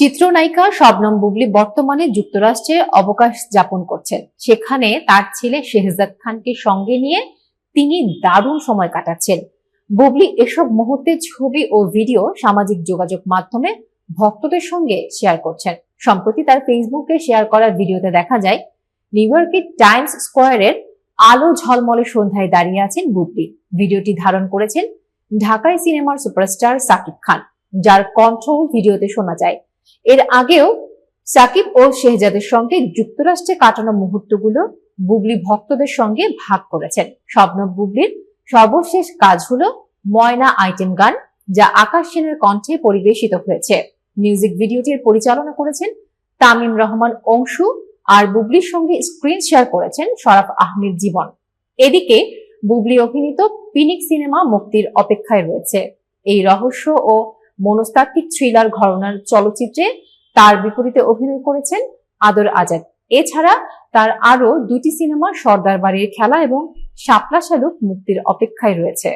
চিত্রনায়িকা শবনম বুবলি বর্তমানে যুক্তরাষ্ট্রে অবকাশ যাপন করছেন। সেখানে তার ছেলে শেহজাদ খানকে সঙ্গে নিয়ে তিনি দারুণ সময় কাটাচ্ছেন। বুবলি এসব মুহূর্তে ছবি ও ভিডিও সামাজিক যোগাযোগ মাধ্যমে ভক্তদের সঙ্গে শেয়ার করছেন। সম্প্রতি তার ফেসবুকে শেয়ার করা ভিডিওতে দেখা যায়, নিউ ইয়র্কের টাইমস স্কোয়ারের আলো ঝলমলে সন্ধ্যায় দাঁড়িয়ে আছেন বুবলি। ভিডিওটি ধারণ করেছেন ঢাকায় সিনেমার সুপারস্টার সাকিব খান, যার কণ্ঠ ভিডিওতে শোনা যায়। এর আগেও সাকিব ও শেহজাদের সঙ্গে যুক্তরাষ্ট্রে কাটানো মুহূর্তগুলো বুবলি ভক্তদের সঙ্গে ভাগ করেছেন। স্বপ্ন বুবলির সর্বশেষ কাজ হলো ময়না আইটেম গান, যা আকাশ সেনের কণ্ঠে পরিবেশিত হয়েছে। মিউজিক ভিডিওটির পরিচালনা করেছেন তামিম রহমান অংশু আর বুবলির সঙ্গে স্ক্রিন শেয়ার করেছেন শরাফ আহমেদ জীবন। এদিকে বুবলি অভিনীত পিনিক সিনেমা মুক্তির অপেক্ষায় রয়েছে। এই রহস্য ও মনস্তাত্ত্বিক থ্রিলার ঘরনার চলচ্চিত্রে তার বিপরীতে অভিনয় করেছেন আদর আজাদ। এছাড়া তার আরও দুটি সিনেমা সর্দার বাড়ির খেলা এবং শাপলা শালুক মুক্তির অপেক্ষায় রয়েছে।